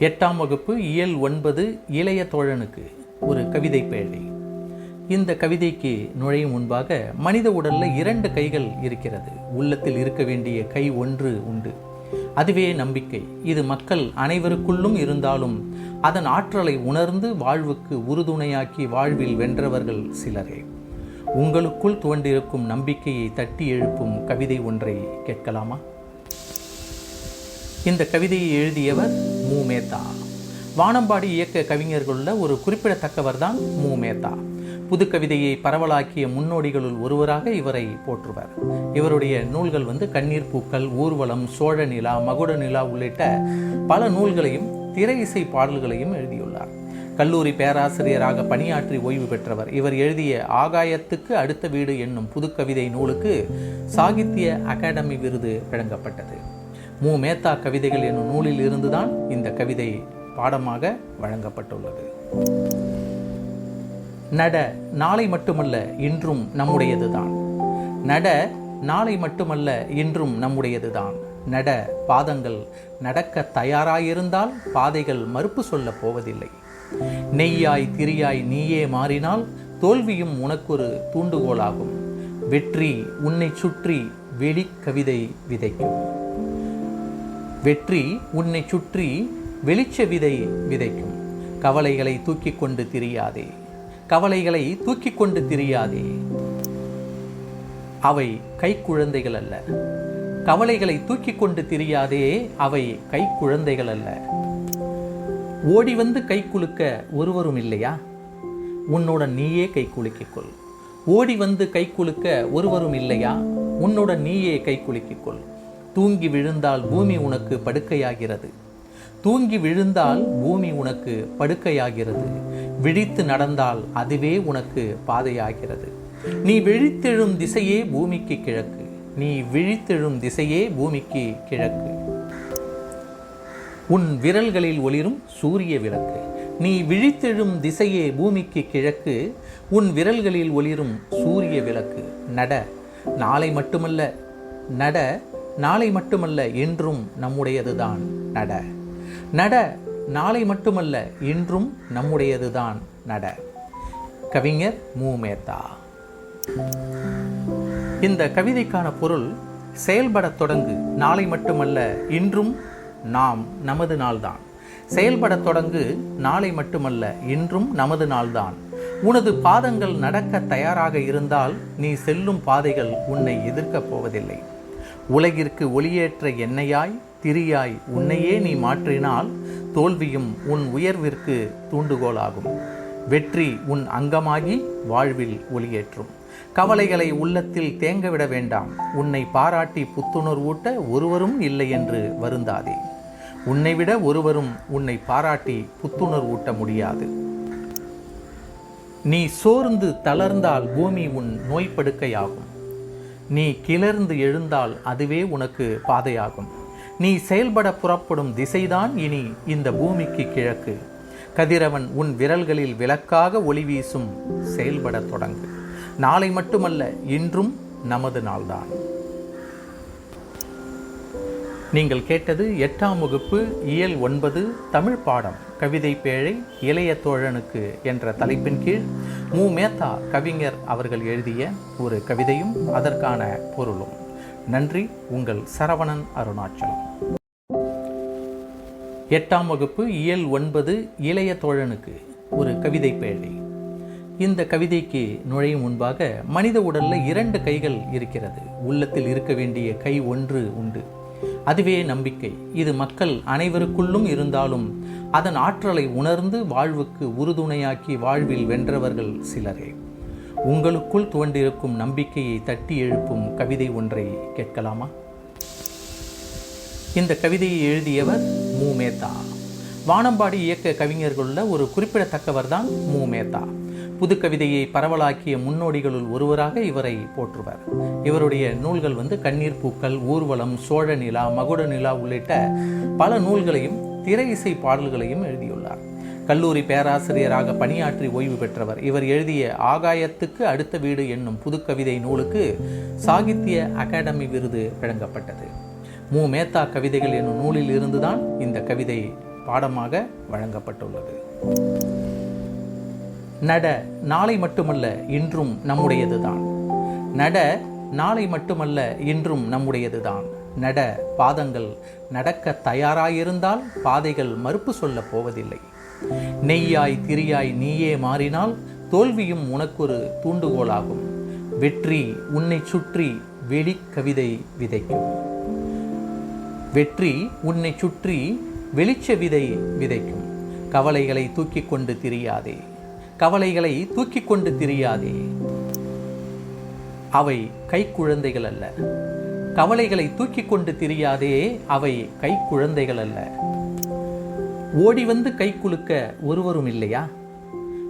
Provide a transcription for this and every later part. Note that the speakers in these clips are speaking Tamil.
எட்டாம் வகுப்பு இயல் ஒன்பது இளைய தோழனுக்கு ஒரு கவிதை பேழை. இந்த கவிதைக்கு நுழையும் முன்பாக மனித உடல்ல இரண்டு கைகள் இருக்கிறது. உள்ளத்தில் இருக்க வேண்டிய கை ஒன்று உண்டு. அதுவே நம்பிக்கை. இது மக்கள் அனைவருக்குள்ளும் இருந்தாலும் அதன் ஆற்றலை உணர்ந்து வாழ்வுக்கு உறுதுணையாக்கி வாழ்வில் வென்றவர்கள் சிலரே. உங்களுக்குள் தோன்றிருக்கும் நம்பிக்கையை தட்டி எழுப்பும் கவிதை ஒன்றை கேட்கலாமா? இந்த கவிதையை எழுதியவர் மு. மேத்தா. வானம்பாடி இயக்க கவிஞர்களுள்ள ஒரு குறிப்பிடத்தக்கவர் தான் மு. மேத்தா. புது கவிதையை பரவலாக்கிய முன்னோடிகளுள் ஒருவராக இவரை போற்றுவர். இவருடைய நூல்கள் வந்து கண்ணீர் பூக்கள் ஊர்வலம் சோழ நிலா மகுட நிலா உள்ளிட்ட பல நூல்களையும் திரை இசை பாடல்களையும் எழுதியுள்ளார். கல்லூரி பேராசிரியராக பணியாற்றி ஓய்வு பெற்றவர். இவர் எழுதிய ஆகாயத்துக்கு அடுத்த வீடு என்னும் புதுக்கவிதை நூலுக்கு சாகித்ய அகாடமி விருது வழங்கப்பட்டது. மு. மேத்தா கவிதைகள் என்னும் நூலில் இருந்துதான் இந்த கவிதை பாடமாக வழங்கப்பட்டுள்ளது. நட நாளை மட்டுமல்ல இன்றும் நம்முடையதுதான். நட நாளை மட்டுமல்ல இன்றும் நம்முடையதுதான். நட பாதங்கள் நடக்க தயாராயிருந்தால் பாதைகள் மறுப்பு சொல்லப் போவதில்லை. நெய்யாய் திரியாய் நீயே மாறினால் தோல்வியும் உனக்கொரு தூண்டுகோலாகும். வெற்றி உன்னை சுற்றி வெளி கவிதை விதைக்கும். வெற்றி உன்னை சுற்றி வெளிச்ச விதை விதைக்கும். கவலைகளை தூக்கி கொண்டு திரியாதே. கவலைகளை தூக்கி கொண்டு திரியாதே. அவை கைக்குழந்தைகள் அல்ல. கவலைகளை தூக்கி கொண்டு திரியாதே அவை கைக்குழந்தைகள் அல்ல. ஓடி வந்து கை குலுக்க ஒருவரும் இல்லையா? உன்னுடன் நீயே கை குலுக்கிக்கொள் ஓடி வந்து கை குலுக்க ஒருவரும் இல்லையா? உன்னுடன் நீயே கை குலுக்கிக்கொள் தூங்கி விழுந்தால் பூமி உனக்கு படுக்கையாகிறது. தூங்கி விழுந்தால் பூமி உனக்கு படுக்கையாகிறது. விழித்து நடந்தால் அதுவே உனக்கு பாதையாகிறது. நீ விழித்தெழும் திசையே பூமிக்கு கிழக்கு. நீ விழித்தெழும் திசையே பூமிக்கு கிழக்கு. உன் விரல்களில் ஒளிரும் சூரிய விளக்கு. நீ விழித்தெழும் திசையே பூமிக்கு கிழக்கு. உன் விரல்களில் ஒளிரும் சூரிய விளக்கு. நட. நாளை மட்டுமல்ல. நட. நாளை மட்டுமல்ல என்றும் நம்முடையதுதான். நட. நட நாளை மட்டுமல்ல இன்றும் நம்முடையதுதான். நட. கவிஞர் மு. மேத்தா. இந்த கவிதைக்கான பொருள் செயல்படத் தொடங்கு நாளை மட்டுமல்ல இன்றும் நாம் நமது நாள்தான். செயல்படத் தொடங்கு நாளை மட்டுமல்ல இன்றும் நமது நாள்தான். உனது பாதங்கள் நடக்க தயாராக இருந்தால் நீ செல்லும் பாதைகள் உன்னை எதிர்க்கப் போவதில்லை. உலகிற்கு ஒளியேற்ற எண்ணெயாய் திரியாய் உன்னையே நீ மாற்றினால் தோல்வியும் உன் உயர்விற்கு தூண்டுகோலாகும். வெற்றி உன் அங்கமாகி வாழ்வில் ஒளியேற்றும். கவலைகளை உள்ளத்தில் தேங்கவிட வேண்டாம். உன்னை பாராட்டி புத்துணர்வூட்ட ஒருவரும் இல்லை என்று வருந்தாதே. உன்னை விட ஒருவரும் உன்னை பாராட்டி புத்துணர்வூட்ட முடியாது. நீ சோர்ந்து தளர்ந்தால் பூமி உன் நோய்ப்படுக்கையாகும். நீ கிளர்ந்து எழுந்தால் அதுவே உனக்கு பாதையாகும். நீ செயல்பட புறப்படும் திசைதான் இனி இந்த பூமிக்கு கிழக்கு. கதிரவன் உன் விரல்களில் விளக்காக ஒளி வீசும் செயல்படத் தொடங்கு. நாளை மட்டுமல்ல இன்றும் நமது நாள்தான். நீங்கள் கேட்டது எட்டாம் வகுப்பு இயல் ஒன்பது தமிழ் பாடம். கவிதை பேழை இளைய தோழனுக்கு என்ற தலைப்பின் கீழ் மு. மேத்தா கவிஞர் அவர்கள் எழுதிய ஒரு கவிதையும் அதற்கான பொருளும். நன்றி உங்கள் சரவணன் அருணாச்சலம். எட்டாம் வகுப்பு இயல் ஒன்பது இளைய தோழனுக்கு ஒரு கவிதை பேழை. இந்த கவிதைக்கு நுழையும் முன்பாக மனித உடலில் இரண்டு கைகள் இருக்கிறது. உள்ளத்தில் இருக்க வேண்டிய கை ஒன்று உண்டு. அதுவே நம்பிக்கை. இது மக்கள் அனைவருக்குள்ளும் இருந்தாலும் அதன் ஆற்றலை உணர்ந்து வாழ்வுக்கு உறுதுணையாக்கி வாழ்வில் வென்றவர்கள் சிலரே. உங்களுக்குள் தோன்றிருக்கும் நம்பிக்கையை தட்டி எழுப்பும் கவிதை ஒன்றை கேட்கலாமா? இந்த கவிதையை எழுதியவர் மு. மேத்தா. வானம்பாடி இயக்க கவிஞர்களுள்ள ஒரு குறிப்பிடத்தக்கவர் தான் மு. மேத்தா. புதுக்கவிதையை பரவலாக்கிய முன்னோடிகளுள் ஒருவராக இவரை போற்றுவர். இவருடைய நூல்கள் வந்து கண்ணீர் பூக்கள் ஊர்வலம் சோழ நிலா மகுட நிலா உள்ளிட்ட பல நூல்களையும் திரை இசை பாடல்களையும் எழுதியுள்ளார். கல்லூரி பேராசிரியராக பணியாற்றி ஓய்வு பெற்றவர். இவர் எழுதிய ஆகாயத்துக்கு அடுத்த வீடு என்னும் புதுக்கவிதை நூலுக்கு சாகித்ய அகாடமி விருது வழங்கப்பட்டது. மு. மேத்தா கவிதைகள் என்னும் நூலில் இருந்துதான் இந்த கவிதை பாடமாக வழங்கப்பட்டுள்ளது. நட நாளை மட்டுமல்ல இன்றும் நம்முடையதுதான். நட நாளை மட்டுமல்ல இன்றும் நம்முடையதுதான். நட பாதங்கள் நடக்க தயாராயிருந்தால் பாதைகள் மறுப்பு சொல்லப் போவதில்லை. நெய்யாய் திரியாய் நீயே மாறினால் தோல்வியும் உனக்கொரு தூண்டுகோலாகும். வெற்றி உன்னை சுற்றி வெளி கவிதை விதைக்கும். வெற்றி உன்னை சுற்றி வெளிச்ச விதை விதைக்கும். கவலைகளை தூக்கி கொண்டு திரியாதே. கவலைகளை தூக்கி கொண்டு திரியாதே. அவை கைக்குழந்தைகள் அல்ல. கவலைகளை தூக்கி கொண்டு திரியாதே அவை கைக்குழந்தைகள் அல்ல. ஓடி வந்து கை குலுக்க ஒருவரும் இல்லையா?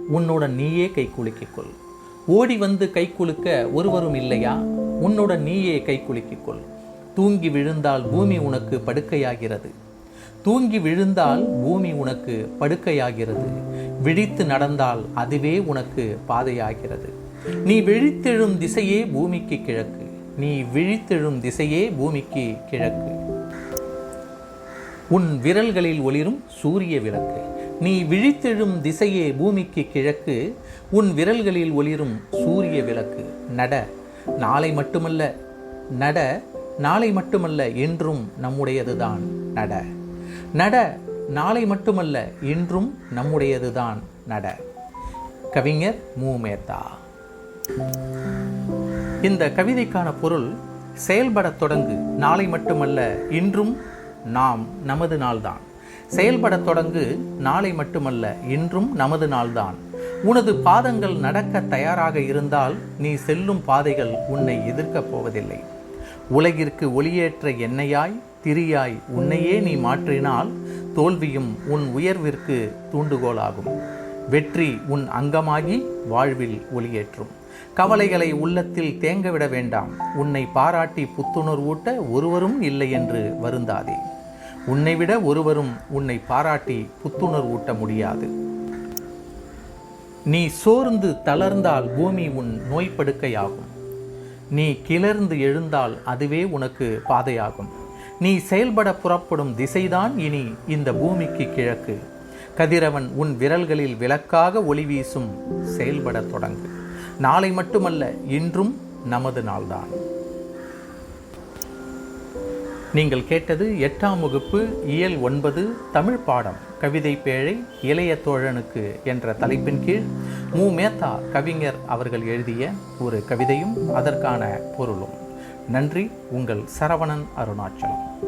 உன்னுடன் நீயே கை குலுக்கிக்கொள் ஓடி வந்து கை குலுக்க ஒருவரும் இல்லையா? உன்னுடன் நீயே கை குலுக்கிக்கொள் தூங்கி விழுந்தால் பூமி உனக்கு படுக்கையாகிறது. தூங்கி விழுந்தால் பூமி உனக்கு படுக்கையாகிறது. விழித்து நடந்தால் அதுவே உனக்கு பாதையாகிறது. நீ விழித்தெழும் திசையே பூமிக்கு கிழக்கு. நீ விழித்தெழும் திசையே பூமிக்கு கிழக்கு. உன் விரல்களில் ஒளிரும் சூரிய விளக்கு. நீ விழித்தெழும் திசையே பூமிக்கு கிழக்கு. உன் விரல்களில் ஒளிரும் சூரிய விளக்கு. நட நாளை மட்டுமல்ல நட நாளை மட்டுமல்ல என்றும் நம்முடையதுதான். நட. நட நாளை மட்டுமல்ல இன்றும் நம்முடையதுதான் நட. கவிஞர் மு. மேத்தா. இந்த கவிதைக்கான பொருள் செயல்படத் தொடங்கு நாளை மட்டுமல்ல இன்றும் நாம் நமது நாள்தான். செயல்படத் தொடங்கு நாளை மட்டுமல்ல இன்றும் நமது நாள்தான். உனது பாதங்கள் நடக்க தயாராக இருந்தால் நீ செல்லும் பாதைகள் உன்னை எதிர்க்கப் போவதில்லை. உலகிற்கு ஒளியேற்ற எண்ணெயாய் திரியாய் உன்னையே நீ மாற்றினால் தோல்வியும் உன் உயர்விற்கு தூண்டுகோலாகும். வெற்றி உன் அங்கமாகி வாழ்வில் ஒளியேற்றும். கவலைகளை உள்ளத்தில் தேங்கவிட வேண்டாம். உன்னை பாராட்டி புத்துணர்வூட்ட ஒருவரும் இல்லை என்று வருந்தாதே. உன்னை விட ஒருவரும் உன்னை பாராட்டி புத்துணர்வூட்ட முடியாது. நீ சோர்ந்து தளர்ந்தால் பூமி உன் நோய்ப்படுக்கையாகும். நீ கிளர்ந்து எழுந்தால் அதுவே உனக்கு பாதையாகும். நீ செயல்பட புறப்படும் திசைதான் இனி இந்த பூமிக்கு கிழக்கு. கதிரவன் உன் விரல்களில் விளக்காக ஒளி வீசும் செயல்படத் தொடங்கு. நாளை மட்டுமல்ல இன்றும் நமது நாள்தான். நீங்கள் கேட்டது எட்டாம் வகுப்பு இயல் ஒன்பது தமிழ் பாடம் கவிதை பேழை இளைய தோழனுக்கு என்ற தலைப்பின் கீழ் மு. மேத்தா கவிஞர் அவர்கள் எழுதிய ஒரு கவிதையும் அதற்கான பொருளும். நன்றி உங்கள் சரவணன் அருணாச்சலம்.